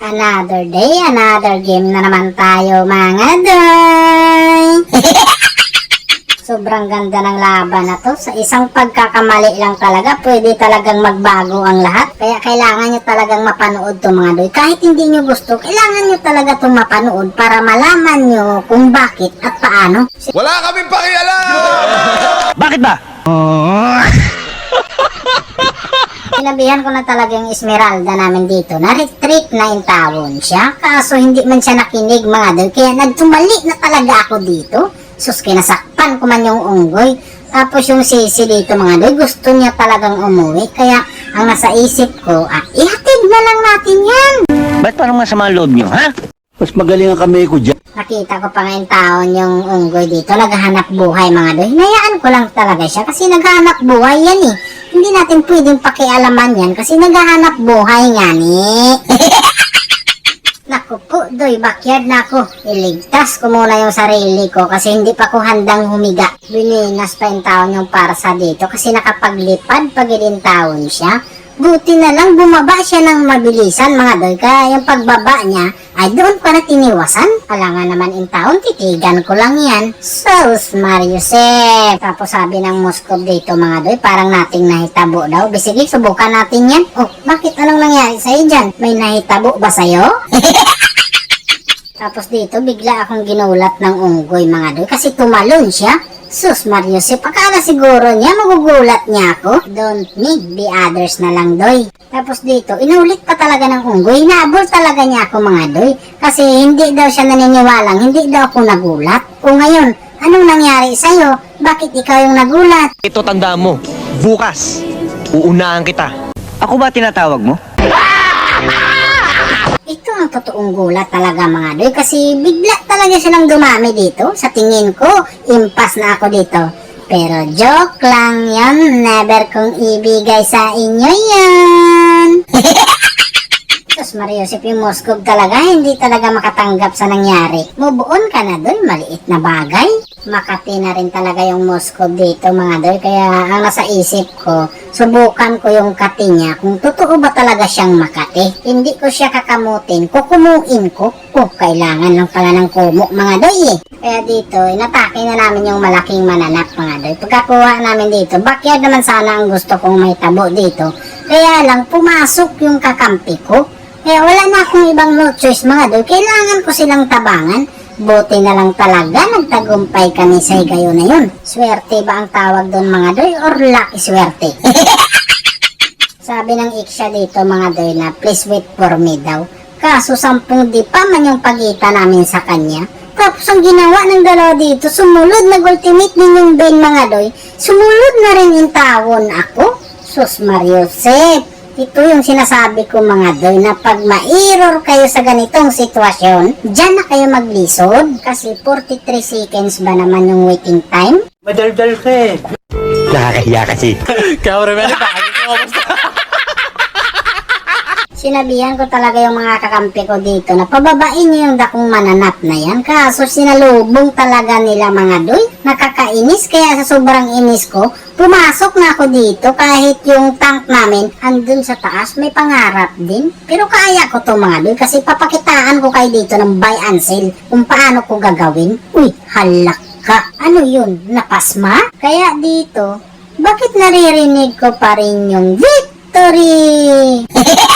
Another day, another game na naman tayo mga doy. Sobrang ganda ng laban na to. Sa isang pagkakamali lang talaga, pwede talagang magbago ang lahat. Kaya kailangan nyo talagang mapanood to mga doy. Kahit hindi nyo gusto, kailangan nyo talaga itong mapanood para malaman nyo kung bakit at paano. Wala kaming pakialam! Bakit ba? Sinabihan ko na talaga yung Esmeralda namin dito na retreat na in tawon siya. Kaso hindi man siya nakinig mga doy. Kaya nagtumali na talaga ako dito. Sus, kinasakpan ko man yung unggoy. Tapos yung sisi dito mga doy, gusto niya talagang umuwi. Kaya ang nasa isip ko, ah, ihatid na lang natin yan. Ba't parang masama ang loob nyo, ha? Mas magaling ang kamay ko dyan. Nakita ko pa ngayon taon yung unggoy dito, naghahanap buhay mga doy. Hinayaan ko lang talaga siya kasi naghahanap buhay yan eh. Hindi natin pwedeng pakialaman yan kasi naghahanap buhay nga ni. Naku po, doy, backyard na ako. Iligtas ko muna yung sarili ko kasi hindi pa ko handang humiga. Bininas pa yung taon yung parsa dito kasi nakapaglipad pag taon siya. Buti na lang bumaba siya ng mabilisan mga doy. Kaya yung pagbaba niya ay doon pa na tiniwasan. Alangan naman in taon, titigan ko lang yan. Sus, Mariusep. Tapos sabi ng Moskov dito mga doy, parang nating nahitabo daw. Bisigi, subukan natin yan. Oh, bakit anong nangyari sa'yo dyan? May nahitabo ba sa'yo? Tapos dito, bigla akong ginulat ng unggoy mga doy kasi tumalon siya. Sus, Mariusep, akala siguro niya magugulat niya ako. Don't need the others na lang, doy. Tapos dito, inulit pa talaga ng unggoy. Naabol talaga niya ako mga doy. Kasi hindi daw siya naniniwalang, hindi daw ako nagulat. O ngayon, anong nangyari sa'yo? Bakit ikaw yung nagulat? Ito tanda mo, bukas, uunahan kita. Ako ba tinatawag mo? Ang totoong gulat talaga mga doy kasi bigla talaga silang dumami dito. Sa tingin ko, impas na ako dito. Pero joke lang yan, never kong ibigay sa inyo yan. Sus Mariusip yung Moskov talaga, hindi talaga makatanggap sa nangyari. Mubuon ka na doy, maliit na bagay. Makati na rin talaga yung Moskov dito mga doy, kaya ang nasa isip ko, subukan ko yung kati niya kung totoo ba talaga siyang makati. Hindi ko siya kakamutin, kukumuin ko. Oh, kailangan lang pala ng kumo mga doy eh. Kaya dito, inatake na namin yung malaking mananap mga doy. Pagkakuha namin dito, backyard naman sana ang gusto kong may tabo dito. Kaya lang, pumasok yung kakampi ko. Kaya wala na akong ibang no choice mga doy. Kailangan ko silang tabangan. Buti na lang talaga nagtagumpay kami sa higayo na yun. Swerte ba ang tawag doon mga doy or lucky swerte? Sabi ng Iksha dito mga doy na please wait for me daw. Kaso sampung di pa man yung pagitan namin sa kanya. Tapos ang ginawa ng dalawa dito, sumulod nag-ultimate din yung Ben mga doy. Sumulod na rin yung tawon ako. Sus Mariusep, ito yung sinasabi ko mga doy na pag ma-error kayo sa ganitong sitwasyon, dyan na kayo maglisod. Kasi 43 seconds ba naman yung waiting time? Madaldal ka eh. Nakakahiya kasi. Sinabihan ko talaga yung mga kakampi ko dito na pababain niyo yung dakong mananap na yan. Kaso sinalubong talaga nila mga doy. Nakakainis kaya sa sobrang inis ko, pumasok na ako dito kahit yung tank namin andun sa taas may pangarap din. Pero kaya ko to mga doy kasi papakitaan ko kayo dito ng buy and sell kung paano ko gagawin. Uy, halak ka. Ano yun? Napasma? Kaya dito, bakit naririnig ko pa rin yung victory?